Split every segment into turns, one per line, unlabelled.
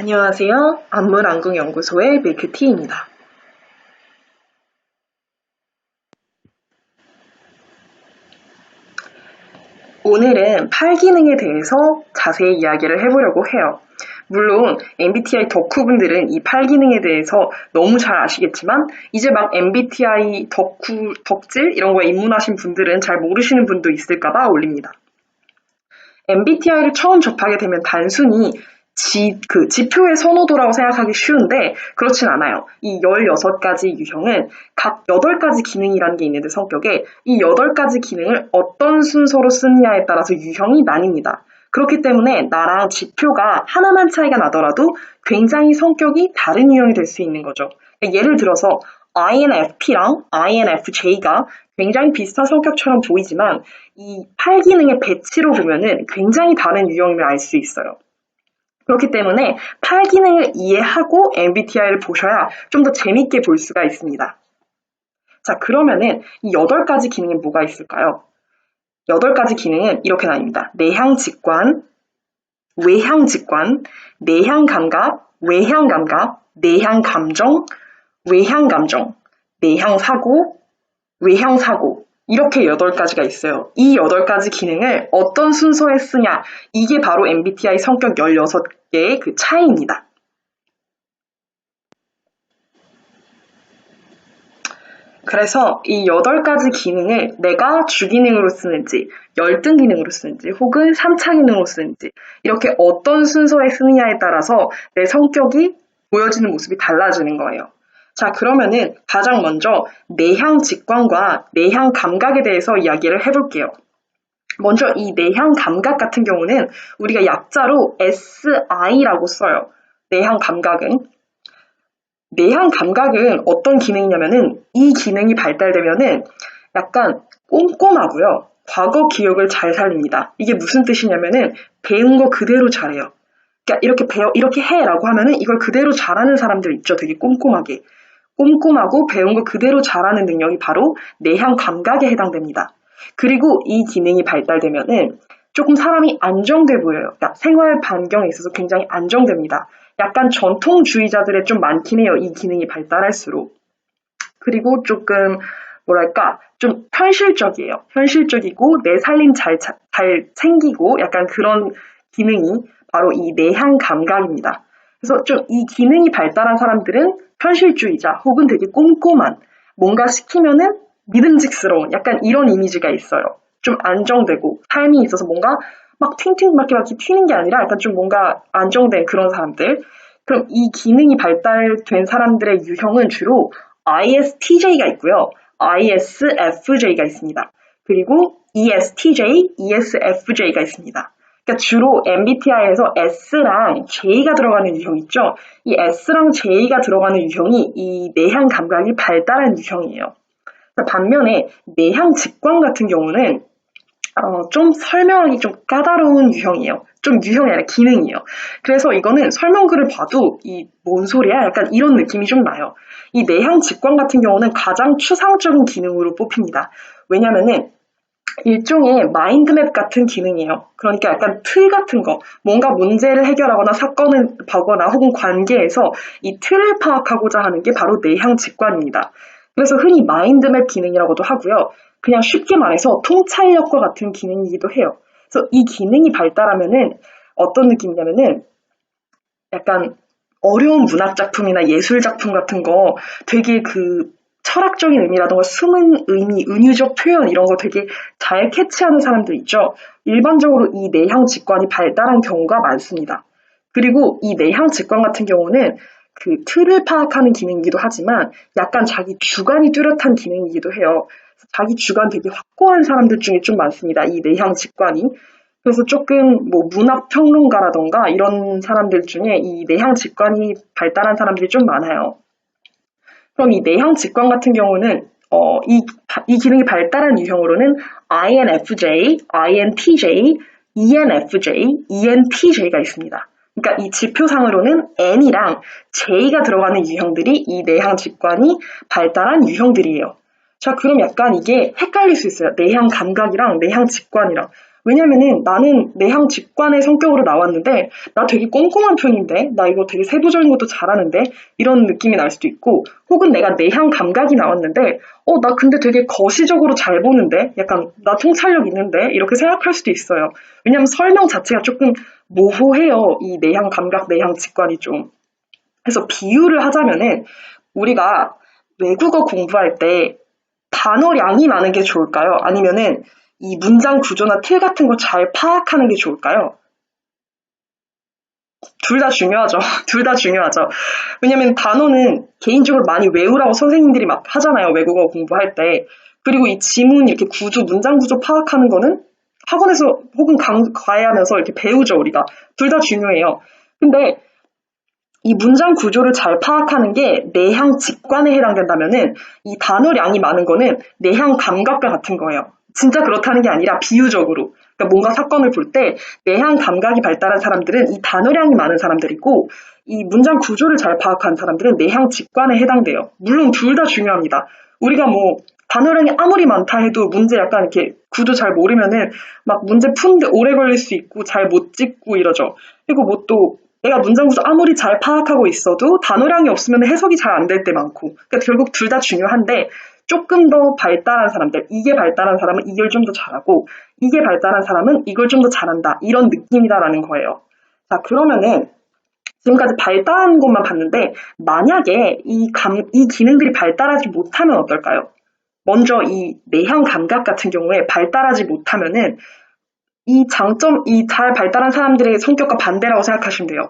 안녕하세요. 안문안궁연구소의 밀크티입니다. 오늘은 팔 기능에 대해서 자세히 이야기를 해보려고 해요. 물론 MBTI 덕후분들은 이 팔 기능에 대해서 너무 잘 아시겠지만 이제 막 MBTI 덕후, 덕질 이런 거에 입문하신 분들은 잘 모르시는 분도 있을까봐 올립니다. MBTI를 처음 접하게 되면 단순히 지, 그 지표의 선호도라고 생각하기 쉬운데 그렇진 않아요. 이 16가지 유형은 각 8가지 기능이라는 게 있는데 성격에 이 8가지 기능을 어떤 순서로 쓰느냐에 따라서 유형이 나뉩니다. 그렇기 때문에 나랑 지표가 하나만 차이가 나더라도 굉장히 성격이 다른 유형이 될 수 있는 거죠. 그러니까 예를 들어서 INFP랑 INFJ가 굉장히 비슷한 성격처럼 보이지만 이 8기능의 배치로 보면은 굉장히 다른 유형임을 알 수 있어요. 그렇기 때문에 8기능을 이해하고 MBTI를 보셔야 좀 더 재밌게 볼 수가 있습니다. 자, 그러면은 이 8가지 기능이 뭐가 있을까요? 8가지 기능은 이렇게 나뉩니다. 내향 직관, 외향 직관, 내향 감각, 외향 감각, 내향 감정, 외향 감정, 내향 사고, 외향 사고, 이렇게 8가지가 있어요. 이 8가지 기능을 어떤 순서에 쓰냐, 이게 바로 MBTI 성격 16개 의 그 차이입니다. 그래서 이 8가지 기능을 내가 주기능으로 쓰는지, 열등 기능으로 쓰는지, 혹은 3차 기능으로 쓰는지, 이렇게 어떤 순서에 쓰느냐에 따라서 내 성격이 보여지는 모습이 달라지는 거예요. 자, 그러면은 가장 먼저 내향 직관과 내향 감각에 대해서 이야기를 해볼게요. 먼저 이 내향 감각 같은 경우는 우리가 약자로 SI라고 써요. 내향 감각은. 내향 감각은 어떤 기능이냐면은 이 기능이 발달되면은 약간 꼼꼼하고요. 과거 기억을 잘 살립니다. 이게 무슨 뜻이냐면은 배운 거 그대로 잘해요. 그러니까 이렇게 배워, 이렇게 해라고 하면은 이걸 그대로 잘하는 사람들 있죠. 되게 꼼꼼하게. 꼼꼼하고 배운 거 그대로 잘하는 능력이 바로 내향 감각에 해당됩니다. 그리고 이 기능이 발달되면은 조금 사람이 안정돼 보여요. 그러니까 생활 반경에 있어서 굉장히 안정됩니다. 약간 전통주의자들의 좀 많긴 해요. 이 기능이 발달할수록. 그리고 조금 뭐랄까 좀 현실적이에요. 현실적이고 내 살림 잘, 잘 챙기고 약간 그런 기능이 바로 이 내향 감각입니다. 그래서 좀 이 기능이 발달한 사람들은 현실주의자 혹은 되게 꼼꼼한 뭔가 시키면은 믿음직스러운 약간 이런 이미지가 있어요. 좀 안정되고 삶이 있어서 뭔가 막 튕튕 막 이렇게 튀는 게 아니라 약간 좀 뭔가 안정된 그런 사람들. 그럼 이 기능이 발달된 사람들의 유형은 주로 ISTJ가 있고요. ISFJ가 있습니다. 그리고 ESTJ, ESFJ가 있습니다. 그러니까 주로 MBTI에서 S랑 J가 들어가는 유형 있죠? 이 S랑 J가 들어가는 유형이 이 내향 감각이 발달한 유형이에요. 그러니까 반면에 내향 직관 같은 경우는 어, 좀 설명하기 좀 까다로운 유형이에요. 좀 유형이 아니라 기능이에요. 그래서 이거는 설명글을 봐도 이 뭔 소리야? 약간 이런 느낌이 좀 나요. 이 내향 직관 같은 경우는 가장 추상적인 기능으로 뽑힙니다. 왜냐면은 일종의 마인드맵 같은 기능이에요. 그러니까 약간 틀 같은 거, 뭔가 문제를 해결하거나 사건을 보거나 혹은 관계에서 이 틀을 파악하고자 하는 게 바로 내향 직관입니다. 그래서 흔히 마인드맵 기능이라고도 하고요. 그냥 쉽게 말해서 통찰력과 같은 기능이기도 해요. 그래서 이 기능이 발달하면은 어떤 느낌이냐면은 약간 어려운 문학 작품이나 예술 작품 같은 거 되게 그 철학적인 의미라던가 숨은 의미, 은유적 표현 이런 거 되게 잘 캐치하는 사람들 있죠. 일반적으로 이 내향 직관이 발달한 경우가 많습니다. 그리고 이 내향 직관 같은 경우는 그 틀을 파악하는 기능이기도 하지만 약간 자기 주관이 뚜렷한 기능이기도 해요. 자기 주관 되게 확고한 사람들 중에 좀 많습니다. 이 내향 직관이. 그래서 조금 뭐 문학 평론가라던가 이런 사람들 중에 이 내향 직관이 발달한 사람들이 좀 많아요. 그럼 이 내향 직관 같은 경우는 어, 이, 이 기능이 발달한 유형으로는 INFJ, INTJ, ENFJ, ENTJ가 있습니다. 그러니까 이 지표상으로는 N이랑 J가 들어가는 유형들이 이 내향 직관이 발달한 유형들이에요. 자, 그럼 약간 이게 헷갈릴 수 있어요. 내향 감각이랑 내향 직관이랑. 왜냐면은 나는 내향 직관의 성격으로 나왔는데 나 되게 꼼꼼한 편인데 나 이거 되게 세부적인 것도 잘하는데 이런 느낌이 날 수도 있고 혹은 내가 내향 감각이 나왔는데 어 나 근데 되게 거시적으로 잘 보는데 약간 나 통찰력 있는데 이렇게 생각할 수도 있어요. 왜냐면 설명 자체가 조금 모호해요. 이 내향 감각, 내향 직관이 좀. 그래서 비유를 하자면은 우리가 외국어 공부할 때 단어량이 많은 게 좋을까요? 아니면은 이 문장 구조나 틀 같은 거 잘 파악하는 게 좋을까요? 둘 다 중요하죠. 둘 다 중요하죠. 왜냐면 단어는 개인적으로 많이 외우라고 선생님들이 막 하잖아요. 외국어 공부할 때. 그리고 이 지문 이렇게 구조, 문장 구조 파악하는 거는 학원에서 혹은 강, 과외하면서 이렇게 배우죠, 우리가. 둘 다 중요해요. 근데 이 문장 구조를 잘 파악하는 게 내향 직관에 해당된다면은 이 단어량이 많은 거는 내향 감각과 같은 거예요. 진짜 그렇다는 게 아니라 비유적으로. 그러니까 뭔가 사건을 볼 때 내향 감각이 발달한 사람들은 이 단어량이 많은 사람들이고 이 문장 구조를 잘 파악한 사람들은 내향 직관에 해당돼요. 물론 둘 다 중요합니다. 우리가 뭐 단어량이 아무리 많다 해도 문제 약간 이렇게 구조 잘 모르면은 막 문제 푸는데 오래 걸릴 수 있고 잘 못 찍고 이러죠. 그리고 뭐 또 내가 문장 구조 아무리 잘 파악하고 있어도 단어량이 없으면 해석이 잘 안 될 때 많고 그러니까 결국 둘 다 중요한데 조금 더 발달한 사람들, 이게 발달한 사람은 이걸 좀 더 잘하고, 이게 발달한 사람은 이걸 좀 더 잘한다. 이런 느낌이다라는 거예요. 자, 그러면은, 지금까지 발달한 것만 봤는데, 만약에 이 감, 이 기능들이 발달하지 못하면 어떨까요? 먼저 이 내향 감각 같은 경우에 발달하지 못하면은, 이 장점, 이 잘 발달한 사람들의 성격과 반대라고 생각하시면 돼요.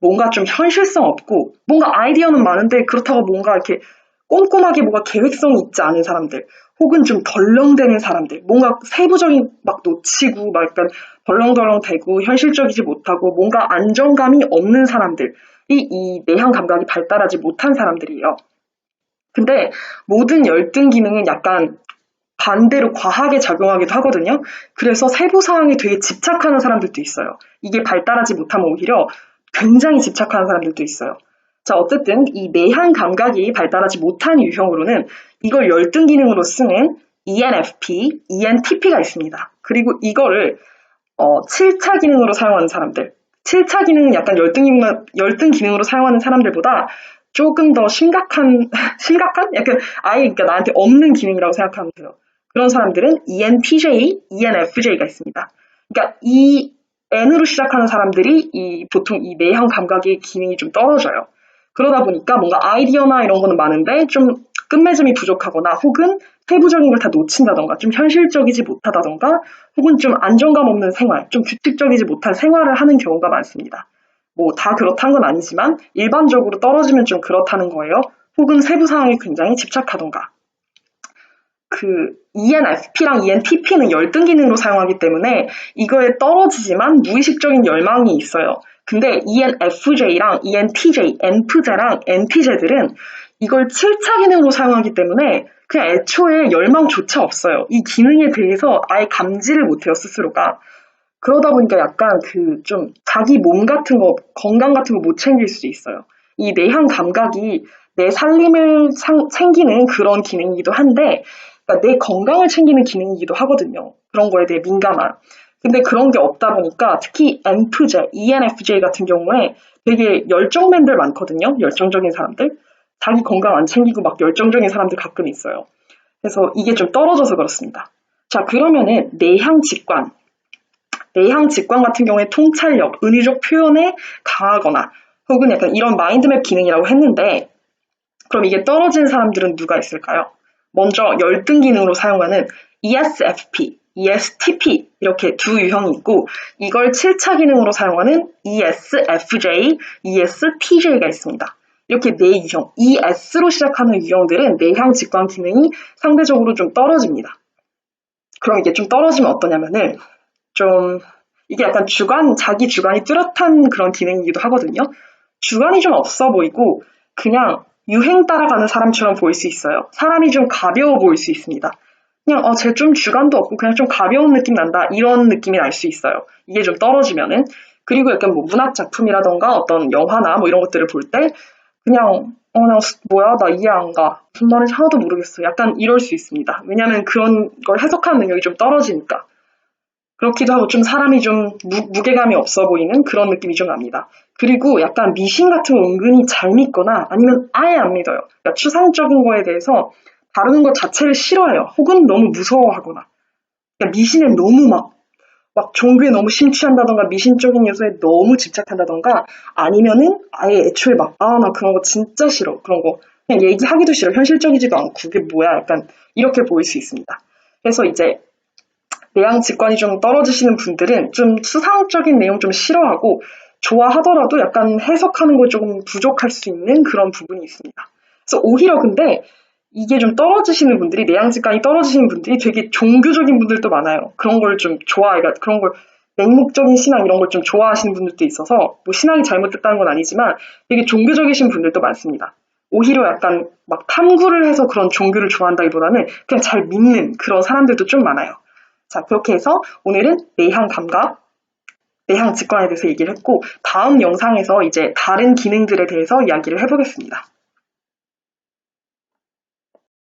뭔가 좀 현실성 없고, 뭔가 아이디어는 많은데, 그렇다고 뭔가 이렇게 꼼꼼하게 뭔가 계획성이 있지 않은 사람들, 혹은 좀 덜렁대는 사람들, 뭔가 세부적인 막 놓치고 막 약간 덜렁덜렁 대고 현실적이지 못하고 뭔가 안정감이 없는 사람들이 이 내향 감각이 발달하지 못한 사람들이에요. 근데 모든 열등 기능은 약간 반대로 과하게 작용하기도 하거든요. 그래서 세부 사항에 되게 집착하는 사람들도 있어요. 이게 발달하지 못하면 오히려 굉장히 집착하는 사람들도 있어요. 자, 어쨌든 이 내향 감각이 발달하지 못한 유형으로는 이걸 열등 기능으로 쓰는 ENFP, ENTP가 있습니다. 그리고 이거를 어, 7차 기능으로 사용하는 사람들. 7차 기능은 약간 열등, 기능, 열등 기능으로 사용하는 사람들보다 조금 더 심각한, 심각한? 약간 아예 그러니까 나한테 없는 기능이라고 생각하면 돼요. 그런 사람들은 ENTJ, ENFJ가 있습니다. 그러니까 이 N으로 시작하는 사람들이 이 보통 이 내향 감각의 기능이 좀 떨어져요. 그러다 보니까 뭔가 아이디어나 이런 거는 많은데 좀 끝맺음이 부족하거나 혹은 세부적인 걸 다 놓친다던가 좀 현실적이지 못하다던가 혹은 좀 안정감 없는 생활, 좀 규칙적이지 못한 생활을 하는 경우가 많습니다. 뭐 다 그렇다는 건 아니지만 일반적으로 떨어지면 좀 그렇다는 거예요. 혹은 세부 사항에 굉장히 집착하던가. 그 ENFP랑 ENTP는 열등 기능으로 사용하기 때문에 이거에 떨어지지만 무의식적인 열망이 있어요. 근데 ENFJ랑 ENTJ, NFJ랑 NTJ들은 이걸 7차 기능으로 사용하기 때문에 그냥 애초에 열망조차 없어요. 이 기능에 대해서 아예 감지를 못해요, 스스로가. 그러다 보니까 약간 그 좀 자기 몸 같은 거, 건강 같은 거 못 챙길 수 있어요. 이 내향 감각이 내 살림을 상, 챙기는 그런 기능이기도 한데, 그러니까 내 건강을 챙기는 기능이기도 하거든요. 그런 거에 대해 민감한. 근데 그런 게 없다 보니까 특히 NFJ, ENFJ 같은 경우에 되게 열정맨들 많거든요. 열정적인 사람들. 자기 건강 안 챙기고 막 열정적인 사람들 가끔 있어요. 그래서 이게 좀 떨어져서 그렇습니다. 자, 그러면은 내향 직관. 내향 직관 같은 경우에 통찰력, 은유적 표현에 강하거나 혹은 약간 이런 마인드맵 기능이라고 했는데 그럼 이게 떨어진 사람들은 누가 있을까요? 먼저 열등 기능으로 사용하는 ESFP, ESTP 이렇게 두 유형이 있고 이걸 7차 기능으로 사용하는 ESFJ, ESTJ가 있습니다. 이렇게 네 유형, ES로 시작하는 유형들은 내향 직관 기능이 상대적으로 좀 떨어집니다. 그럼 이게 좀 떨어지면 어떠냐면은 좀 이게 약간 주관, 자기 주관이 뚜렷한 그런 기능이기도 하거든요. 주관이 좀 없어 보이고 그냥 유행 따라가는 사람처럼 보일 수 있어요. 사람이 좀 가벼워 보일 수 있습니다. 그냥 어, 쟤 좀 주관도 없고 그냥 좀 가벼운 느낌 난다 이런 느낌이 날 수 있어요. 이게 좀 떨어지면은 그리고 약간 뭐 문학 작품이라던가 어떤 영화나 뭐 이런 것들을 볼 때 그냥 어, 나 뭐야 나 이해 안 가. 무슨 말인지 하나도 모르겠어. 약간 이럴 수 있습니다. 왜냐하면 그런 걸 해석하는 능력이 좀 떨어지니까. 그렇기도 하고 좀 사람이 좀 무, 게감이 없어 보이는 그런 느낌이 좀 납니다. 그리고 약간 미신 같은 거 은근히 잘 믿거나 아니면 아예 안 믿어요. 그러니까 추상적인 거에 대해서 다루는 것 자체를 싫어해요. 혹은 너무 무서워하거나. 그러니까 미신에 너무 막, 막 종교에 너무 심취한다던가 미신적인 요소에 너무 집착한다던가 아니면은 아예 애초에 막, 아, 나 그런 거 진짜 싫어. 그런 거 그냥 얘기하기도 싫어. 현실적이지도 않고 그게 뭐야. 약간 이렇게 보일 수 있습니다. 그래서 이제 내향 직관이 좀 떨어지시는 분들은 좀 수상적인 내용 좀 싫어하고 좋아하더라도 약간 해석하는 거 조금 부족할 수 있는 그런 부분이 있습니다. 그래서 오히려 근데 이게 좀 떨어지시는 분들이 내향 직관이 떨어지시는 분들이 되게 종교적인 분들도 많아요. 그런 걸 좀 좋아해. 그러니까 그런 걸 맹목적인 신앙 이런 걸 좀 좋아하시는 분들도 있어서 뭐 신앙이 잘못됐다는 건 아니지만 되게 종교적이신 분들도 많습니다. 오히려 약간 막 탐구를 해서 그런 종교를 좋아한다기보다는 그냥 잘 믿는 그런 사람들도 좀 많아요. 자, 그렇게 해서 오늘은 내향 감각, 내향 직관에 대해서 얘기를 했고, 다음 영상에서 이제 다른 기능들에 대해서 이야기를 해보겠습니다.